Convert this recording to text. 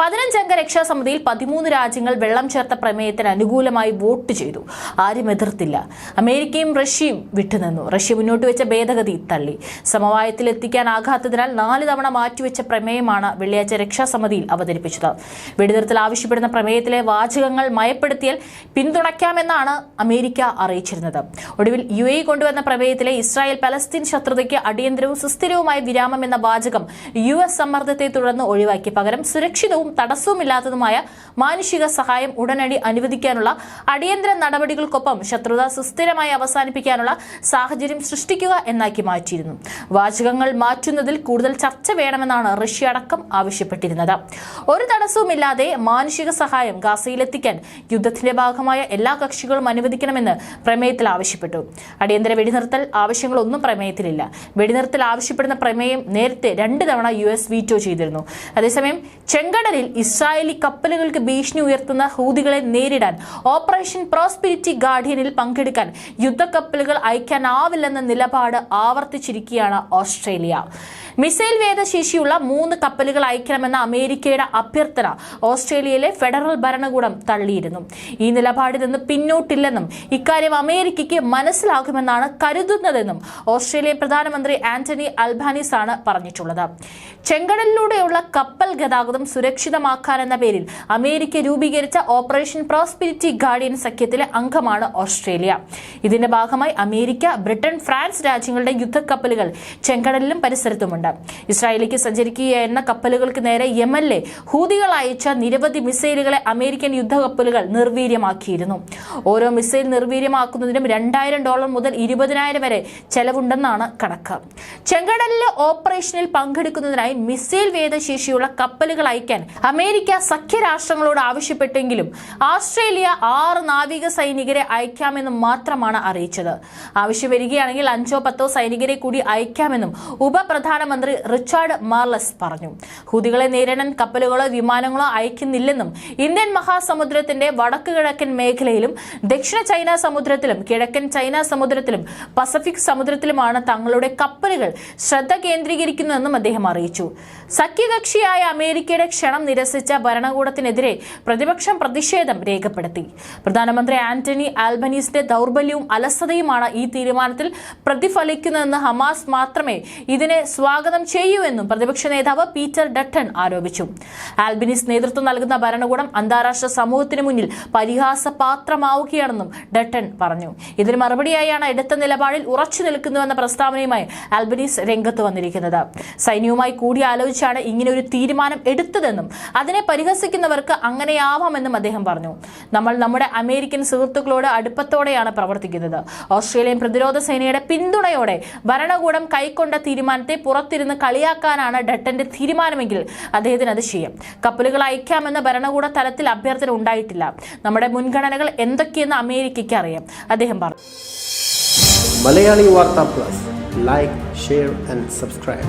പതിനഞ്ചംഗ രക്ഷാസമിതിയിൽ പതിമൂന്ന് രാജ്യങ്ങൾ വെള്ളം ചേർത്ത പ്രമേയത്തിന് അനുകൂലമായി വോട്ട് ചെയ്തു. ആരും എതിർത്തില്ല. അമേരിക്കയും റഷ്യയും വിട്ടുനിന്നു. റഷ്യ മുന്നോട്ട് വെച്ച ഭേദഗതി തള്ളി. സമവായത്തിൽ എത്തിക്കാനാകാത്തതിനാൽ നാല് തവണ മാറ്റിവെച്ച പ്രമേയമാണ് വെള്ളിയാഴ്ച രക്ഷാസമിതിയിൽ അവതരിപ്പിച്ചത്. വെടിനിർത്തൽ ആവശ്യപ്പെടുന്ന പ്രമേയത്തിലെ വാചകങ്ങൾ മയപ്പെടുത്തിയാൽ പിന്തുണയ്ക്കാമെന്നാണ് അമേരിക്ക അറിയിച്ചിരുന്നത്. ഒടുവിൽ യു എ കൊണ്ടുവന്ന പ്രമേയത്തിലെ ഇസ്രായേൽ പലസ്തീൻ ശത്രുതയ്ക്ക് അടിയന്തരവും സുസ്ഥിരവുമായ വിരാമം എന്ന വാചകം യു എസ് സമ്മർദ്ദത്തെ തുടർന്ന് ഒഴിവാക്കി പകരം സുരക്ഷിതവും തടസ്സവുമില്ലാത്തതുമായ മാനുഷിക സഹായം ഉടനടി അനുവദിക്കാനുള്ള അടിയന്തര നടപടികൾക്കൊപ്പം ശത്രുത സുസ്ഥിരമായി അവസാനിപ്പിക്കാനുള്ള സാഹചര്യം സൃഷ്ടിക്കുക എന്നാക്കി മാറ്റിയിരുന്നു. വാചകങ്ങൾ മാറ്റുന്നതിൽ കൂടുതൽ ചർച്ച വേണമെന്നാണ് റഷ്യ അടക്കം ആവശ്യപ്പെട്ടിരുന്നത്. ഒരു തടസ്സവുമില്ലാതെ മാനുഷിക സഹായം ഗാസയിലെത്തിക്കാൻ യുദ്ധത്തിന്റെ ഭാഗമായ എല്ലാ കക്ഷികളും അനുവദിക്കണമെന്ന് പ്രമേയത്തിൽ ആവശ്യപ്പെട്ടു. അടിയന്തര വെടിനിർത്തൽ ആവശ്യങ്ങളൊന്നും പ്രമേയത്തിലില്ല. വെടിനിർത്തൽ ആവശ്യപ്പെടുന്ന പ്രമേയം നേരത്തെ രണ്ട് തവണ യു എസ് വീറ്റോ ചെയ്തിരുന്നു. അതേസമയം ചെങ്കടലിൽ ഇസ്രായേലി കപ്പലുകൾക്ക് ഭീഷണി ഉയർത്തുന്ന ഹൂതികളെ നേരിടാൻ ഓപ്പറേഷൻ പ്രോസ്പിരിറ്റി ഗാർഡിയനിൽ പങ്കെടുക്കാൻ യുദ്ധക്കപ്പലുകൾ അയക്കാനാവില്ലെന്ന നിലപാട് ആവർത്തിച്ചിരിക്കുകയാണ് ഓസ്ട്രേലിയ. മിസൈൽ വേദശേഷിയുള്ള മൂന്ന് കപ്പലുകൾ അയക്കണമെന്ന അമേരിക്കയുടെ അഭ്യർത്ഥന ഓസ്ട്രേലിയയിലെ ഫെഡറൽ ഭരണകൂടം തള്ളിയിരുന്നു. ഈ നിലപാടിൽ നിന്ന് പിന്നോട്ടില്ലെന്നും ഇക്കാര്യം അമേരിക്കയ്ക്ക് മനസ്സിലാകുമെന്നാണ് കരുതുന്നതെന്നും ഓസ്ട്രേലിയൻ പ്രധാനമന്ത്രി ആന്റണി അൽബാനിസ് ആണ് പറഞ്ഞിട്ടുള്ളത്. ചെങ്കടലിലൂടെയുള്ള കപ്പൽ ഗതാഗതം സുരക്ഷിതമാക്കാനെന്ന പേരിൽ അമേരിക്ക രൂപീകരിച്ച ഓപ്പറേഷൻ പ്രോസ്പിരിറ്റി ഗാർഡിയൻ സഖ്യത്തിലെ അംഗമാണ് ഓസ്ട്രേലിയ. ഇതിന്റെ ഭാഗമായി അമേരിക്ക ബ്രിട്ടൻ ഫ്രാൻസ് രാജ്യങ്ങളുടെ യുദ്ധക്കപ്പലുകൾ ചെങ്കടലിലും പരിസരത്തുമുണ്ട്. ഇസ്രായേലിലേക്ക് സഞ്ചരിക്കുകയായിരുന്ന കപ്പലുകൾക്ക് നേരെ യമനിലെ ഹൂതികൾ അയച്ച നിരവധി മിസൈലുകളെ അമേരിക്കൻ യുദ്ധക്കപ്പലുകൾ നിർവീര്യമാക്കിയിരുന്നു. ഓരോ മിസൈൽ നിർവീര്യമാക്കുന്നതിനും രണ്ടായിരം ഡോളർ മുതൽ ഇരുപതിനായിരം വരെ ചെലവുണ്ടെന്നാണ് കണക്ക്. ചെങ്കടലിലെ ഓപ്പറേഷനിൽ പങ്കെടുക്കുന്നതിനായി മിസൈൽ വേദശേഷിയുള്ള കപ്പലുകൾ അയക്കാൻ അമേരിക്ക സഖ്യരാഷ്ട്രങ്ങളോട് ആവശ്യപ്പെട്ടെങ്കിലും ആസ്ട്രേലിയ ആറ് നാവിക സൈനികരെ അയക്കാമെന്ന് മാത്രമാണ് അറിയിച്ചത്. ആവശ്യം വരികയാണെങ്കിൽ അഞ്ചോ പത്തോ സൈനികരെ കൂടി അയക്കാമെന്നും ഉപപ്രധാനമന്ത്രി റിച്ചാർഡ് മാർലസ് പറഞ്ഞു. ഹൂതികളെ നേരിടാൻ കപ്പലുകളോ വിമാനങ്ങളോ അയക്കുന്നില്ലെന്നും ഇന്ത്യൻ മഹാസമുദ്രത്തിന്റെ വടക്ക് കിഴക്കൻ മേഖലയിലും ദക്ഷിണ ചൈന സമുദ്രത്തിലും കിഴക്കൻ ചൈന സമുദ്രത്തിലും പസഫിക് സമുദ്രത്തിലുമാണ് തങ്ങളുടെ കപ്പലുകൾ ശ്രദ്ധ കേന്ദ്രീകരിക്കുന്നതെന്നും അദ്ദേഹം അറിയിച്ചു. സഖ്യകക്ഷിയായ അമേരിക്കയുടെ ക്ഷണം നിരസിച്ച ഭരണകൂടത്തിനെതിരെ പ്രതിപക്ഷം പ്രതിഷേധം രേഖപ്പെടുത്തി. പ്രധാനമന്ത്രി ആന്റണി ആൽബനീസിന്റെ ദൗർബല്യവും അലസതയുമാണ് ഈ തീരുമാനത്തിൽ പ്രതിഫലിക്കുന്നതെന്ന് ഹമാസ് മാത്രമേ ഇതിനെ സ്വാഗതം ചെയ്യൂ എന്നും പ്രതിപക്ഷ നേതാവ് പീറ്റർ ഡട്ടൺ ആരോപിച്ചു. ആൽബനീസ് നേതൃത്വം നൽകുന്ന ഭരണകൂടം അന്താരാഷ്ട്ര സമൂഹത്തിന് മുന്നിൽ പരിഹാസപാത്രമാവുകയാണെന്നും ഡട്ടൺ പറഞ്ഞു. ഇതിന് മറുപടിയായാണ് എടുത്ത നിലപാടിൽ ഉറച്ചു നിൽക്കുന്നുവെന്ന പ്രസ്താവനയുമായി ആൽബനീസ് രംഗത്ത് വന്നിരിക്കുന്നത്. സൈന്യവുമായി കൂടിയാലോചിച്ചാണ് ഇങ്ങനെ ഒരു തീരുമാനം എടുത്തതെന്നും അതിനെ പരിഹസിക്കുന്നവർക്ക് അങ്ങനെയാവാമെന്നും അദ്ദേഹം പറഞ്ഞു. നമ്മൾ നമ്മുടെ അമേരിക്കൻ സുഹൃത്തുക്കളോട് അടുപ്പത്തോടെയാണ് പ്രവർത്തിക്കുന്നത്. ഓസ്ട്രേലിയൻ പ്രതിരോധ സേനയുടെ പിന്തുണയോടെ ഭരണകൂടം കൈക്കൊണ്ട തീരുമാനത്തെ പുറത്തിരുന്ന് കളിയാക്കാനാണ് ഡട്ടന്റെ തീരുമാനമെങ്കിൽ അദ്ദേഹത്തിന് അത് ചെയ്യാം. കപ്പലുകൾ അയക്കാമെന്ന ഭരണകൂട തലത്തിൽ അഭ്യർത്ഥന ഉണ്ടായിട്ടില്ല. നമ്മുടെ മുൻഗണനകൾ എന്തൊക്കെയെന്ന് അമേരിക്കയ്ക്ക് അറിയാം. അദ്ദേഹം പറഞ്ഞു. മലയാളി വാർത്താ plus. Like share and subscribe